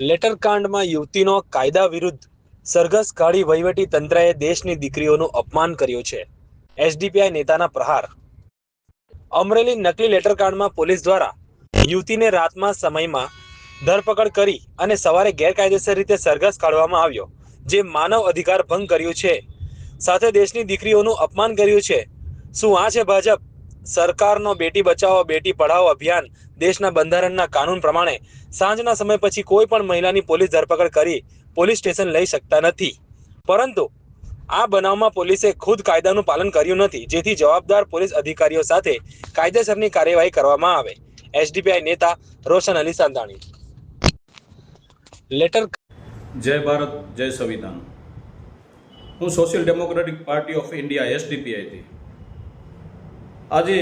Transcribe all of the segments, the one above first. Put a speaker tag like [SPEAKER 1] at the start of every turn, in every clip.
[SPEAKER 1] લેટરકાંડમાં યુવતીનો કાયદા વિરુદ્ધ સરઘસ કાઢી વહીવટી તંત્રએ દેશની દીકરીઓનું અપમાન કર્યું છે. એસડીપીઆઈ નેતાના પ્રહાર. અમરેલી નકલી લેટરકાંડમાં પોલીસ દ્વારા યુવતીને રાતમાં સમયમાં ધરપકડ કરી અને સવારે ગેરકાયદેસર રીતે સરઘસ કાઢવામાં આવ્યો, જે માનવ અધિકાર ભંગ કર્યું છે. સાથે દેશની દીકરીઓનું અપમાન કર્યું છે. શું આ છે ભાજપ? સરકારનો બેટી બચાવો, બેટી પઢાઓ અભિયાન દેશના બંધારણના કાનૂન પ્રમાણે સાંજના સમય પછી કોઈ પણ મહિલાની પોલીસ ધરપકડ કરી પોલીસ સ્ટેશન લઈ શકતા નથી. પરંતુ આ બનાવમાં પોલીસે ખુદ કાયદાનું પાલન કર્યું નથી, જેથી જવાબદાર પોલીસ અધિકારીઓ સાથે કાયદેસરની કાર્યવાહી કરવામાં આવે. એસડીપીઆઈ નેતા રોશન અલી સાંધાણી. લેટર
[SPEAKER 2] જય ભારત, જય સંવિધાન. હું Social Democratic Party of India, એસડીપીઆઈથી. આજે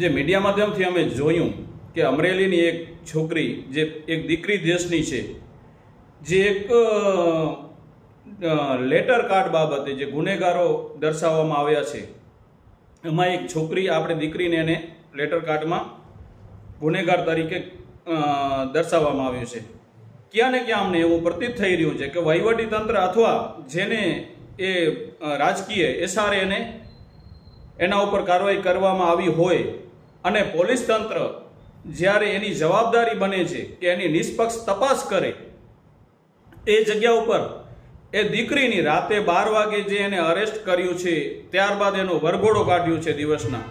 [SPEAKER 2] જે મીડિયા માધ્યમથી અમે જોયું કે અમરેલીની એક છોકરી જે એક દીકરી દેશની છે, જે એક લેટર કાર્ડ બાબતે જે ગુનેગારો દર્શાવવામાં આવ્યા છે, એમાં એક છોકરી, આપણે દીકરીને એને લેટર કાર્ડમાં ગુનેગાર તરીકે દર્શાવવામાં આવ્યું છે. ક્યાં ને ક્યાં અમને એવું પ્રતીત થઈ રહ્યું છે કે વહીવટી તંત્ર અથવા જેને એ રાજકીય એસઆરએને એના ઉપર કાર્યવાહી કરવામાં આવી હોય અને પોલીસ તંત્ર જ્યારે એની જવાબદારી બને છે કે એની નિષ્પક્ષ તપાસ કરે, એ જગ્યા ઉપર એ દીકરીની રાતે બાર વાગે જે એને અરેસ્ટ કર્યું છે, ત્યારબાદ એનો વરઘોડો કાઢ્યો છે દિવસના,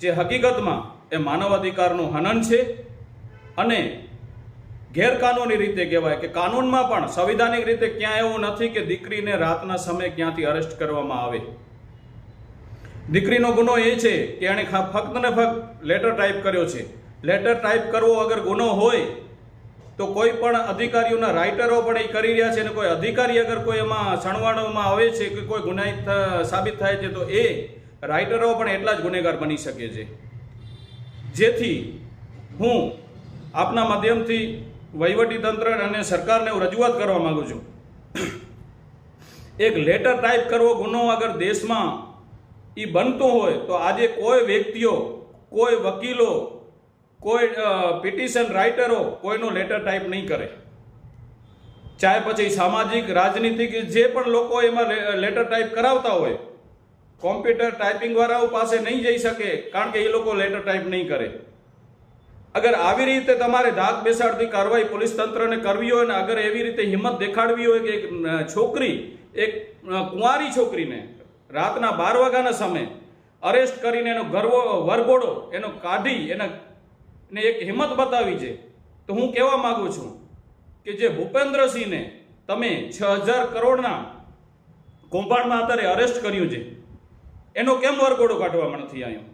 [SPEAKER 2] જે હકીકતમાં એ માનવ અધિકારનું હનન છે અને ગેરકાનૂની રીતે કહેવાય કે કાનૂનમાં પણ સંવિધાનિક રીતે ક્યાં એવું નથી કે દીકરીને રાતના સમયે ક્યાંથી અરેસ્ટ કરવામાં આવે. દીકરીનો ગુનો એ છે કે એણે ફક્ત ને ફક્ત લેટર ટાઈપ કર્યો છે. લેટર ટાઈપ કરવો અગર ગુનો હોય, તો કોઈ પણ અધિકારીઓના રાઇટરો પણ એ કરી રહ્યા છે અને કોઈ અધિકારી અગર કોઈ એમાં સણવાણોમાં આવે છે કે કોઈ ગુનાહિત સાબિત થાય છે, તો એ રાઇટરો પણ એટલા જ ગુનેગાર બની શકે છે. જેથી હું આપના માધ્યમથી વહીવટી તંત્ર અને સરકારને હું રજૂઆત કરવા માગું છું. એક લેટર ટાઈપ કરવો ગુનો અગર દેશમાં એ બનતો હોય, તો આજે કોઈ વ્યક્તિઓ, કોઈ વકીલો કોઈ પિટિશન રાઇટરો કોઈનો લેટર ટાઈપ નહીં કરે. ચાહે પછી સામાજિક, રાજનીતિક, જે પણ લોકો એમાં લેટર ટાઈપ કરાવતા હોય કોમ્પ્યુટર ટાઈપિંગ વાળાઓ પાસે નહીં જઈ શકે, કારણ કે એ લોકો લેટર ટાઈપ નહીં કરે. અગર આવી રીતે તમારે ધાક બેસાડતી કાર્યવાહી પોલીસ તંત્રને કરવી હોય ને અગર એવી રીતે હિંમત દેખાડવી હોય કે એક છોકરી, એક કુંવારી છોકરીને રાતના બાર વાગ્યાના સમયે અરેસ્ટ કરીને એનો ગરવો, વરઘોડો એનો કાઢી, એના ને એક હિંમત બતાવી છે, તો હું કહેવા માગું છું કે જે ભૂપેન્દ્રસિંહને તમે છ હજાર કરોડના કૌભાંડમાં અત્યારે અરેસ્ટ કર્યું છે, એનો કેમ વરઘોડો કાઢવામાં નથી આવ્યો?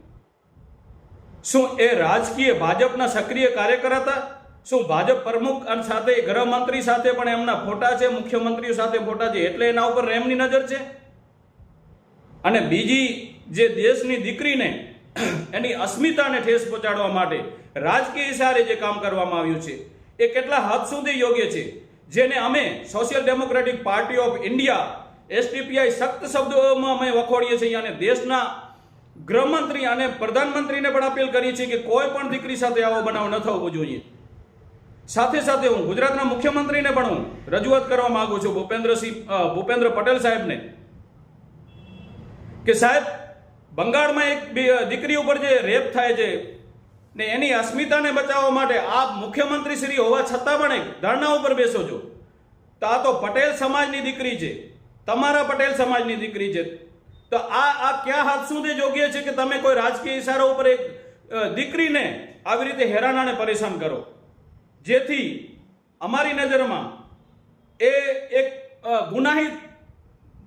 [SPEAKER 2] શું એ રાજકીય ભાજપના સક્રિય કાર્યકર હતા શું ભાજપ પ્રમુખ અને સાથે ગૃહમંત્રી સાથે પણ એમના ફોટા છે, મુખ્યમંત્રીઓ સાથે ફોટા છે, એટલે એના ઉપર એમની નજર છે? અને બીજી જે દેશની દીકરીને એની અસ્મિતાને ઠેસ પહોંચાડવા માટે રાજકીય ઇશારે જે કામ કરવામાં આવ્યું છે, એ કેટલા હદ સુધી યોગ્ય છે? જેને અમે Social Democratic Party of India STPI સખ્ત શબ્દોમાં અમે વખોડીએ છીએ અને દેશના ગૃહમંત્રી અને પ્રધાનમંત્રીને પણ અપીલ કરીએ છીએ કે કોઈ પણ દીકરી સાથે આવો બનાવ ન થવો જોઈએ. સાથે સાથે હું ગુજરાતના મુખ્યમંત્રીને પણ હું રજૂઆત કરવા માંગુ છું, ભૂપેન્દ્રસિંહ ભૂપેન્દ્ર પટેલ સાહેબને, કે સાહેબ બંગાળમાં એક દીકરી ઉપર જે રેપ થાય છે, ને એની અસ્મિતાને બચાવવા માટે આપ મુખ્યમંત્રી શ્રી હોવા છતાં પણ એક ધરણા ઉપર બેસો છો. તો આ તો પટેલ સમાજની દીકરી છે. તમારા પટેલ સમાજની દીકરી છે. તો આ આ ક્યાં હાથ સુધી યોગ્ય છે કે તમે કોઈ રાજકીય ઇશારા ઉપર એક દીકરીને આવી રીતે હેરાન અને પરેશાન કરો? જેથી અમારી નજરમાં એ એક ગુનાહિત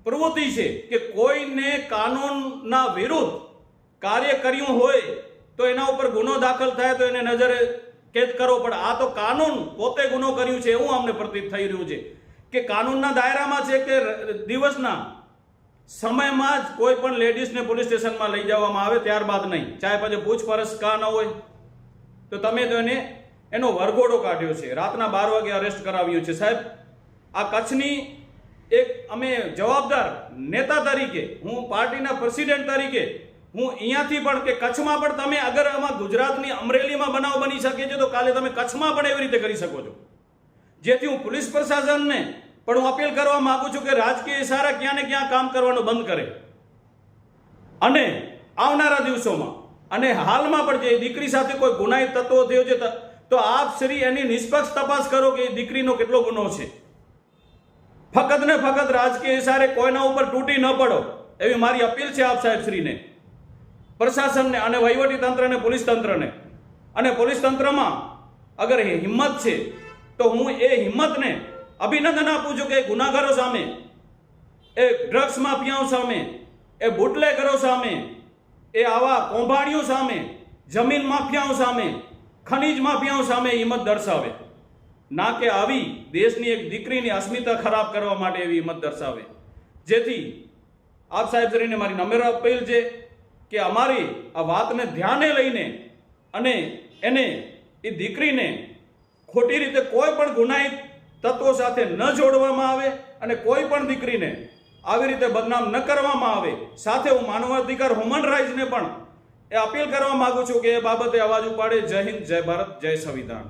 [SPEAKER 2] પ્રવૃત્તિ છે કે કોઈને કાનૂનના વિરુદ્ધ કાર્ય કર્યું હોય તો એના ઉપર ગુનો દાખલ થાય તો એને નજરે કેદ કરવો પડે. આ તો કાનૂન પોતે ગુનો કર્યું છે એવું અમને પ્રતીત થઈ રહ્યું છે કે કાનૂનના દાયરામાં છે કે દિવસના સમયમાં જ કોઈ પણ લેડીઝને પોલીસ સ્ટેશનમાં લઈ જવામાં આવે ત્યારબાદ નહીં. ચાહે પછી પૂછપરછ કા ન હોય, તો તમે તો એને, એનો વરઘોડો કાઢ્યો છે. રાતના બાર વાગે અરેસ્ટ કરાવ્યું છે. સાહેબ, આ કચ્છની અમે જવાબદાર નેતા તરીકે, હું પાર્ટીના પ્રેસિડેન્ટ તરીકે, હું અહીંયાથી પણ કે કચ્છમાં પણ તમે અગર આમાં ગુજરાતની અમરેલીમાં બનાવ બની શકે છે, તો કાલે તમે કચ્છમાં પણ એવી રીતે કરી શકો છો. જેથી હું પોલીસ પ્રશાસનને પણ હું અપીલ કરવા માગું છું કે રાજકીય ઇશારા ક્યાં ને ક્યાં કામ કરવાનું બંધ કરે. અને આવનારા દિવસોમાં, અને હાલમાં પણ જે દીકરી સાથે કોઈ ગુનાહિત તત્વો થયો છે ત- આપ શ્રી એની નિષ્પક્ષ તપાસ કરો કે એ દીકરીનો કેટલો ગુનો છે. ફક્ત ને ફક્ત રાજકીય ઇશારે કોઈના ઉપર તૂટી ન પડો, એવી મારી અપીલ છે આપ સાહેબ શ્રીને. પ્રશાસનને અને વહીવટી તંત્રને, પોલીસ તંત્રને. અને પોલીસ તંત્રમાં અગર એ હિંમત છે, તો હું એ હિંમતને અભિનંદન આપું છું કે ગુનાગારો સામે, એ ડ્રગ્સ માફિયાઓ સામે, એ બુટલેગરો સામે, એ આવા કૌભાંડીઓ સામે, જમીન માફિયાઓ સામે, ખનીજ માફિયાઓ સામે હિંમત દર્શાવે. ના કે આવી દેશની એક દીકરીની અસ્મિતા ખરાબ કરવા માટે એવી હિંમત દર્શાવે. જેથી આપ સાહેબ શ્રીને મારી નમ્ર અપીલ છે કે અમારી આ વાતને ધ્યાને લઈને અને એને એ દીકરીને ખોટી રીતે કોઈ પણ ગુનાહિત તત્વો સાથે ન જોડવામાં આવે અને કોઈ પણ દીકરીને આવી રીતે બદનામ ન કરવામાં આવે. સાથે હું માનવાધિકાર હ્યુમન રાઇટ્સને પણ એ અપીલ કરવા માગું છું કે એ બાબતે અવાજ ઉપાડે. જય હિન્દ, જય ભારત, જય સંવિધાન.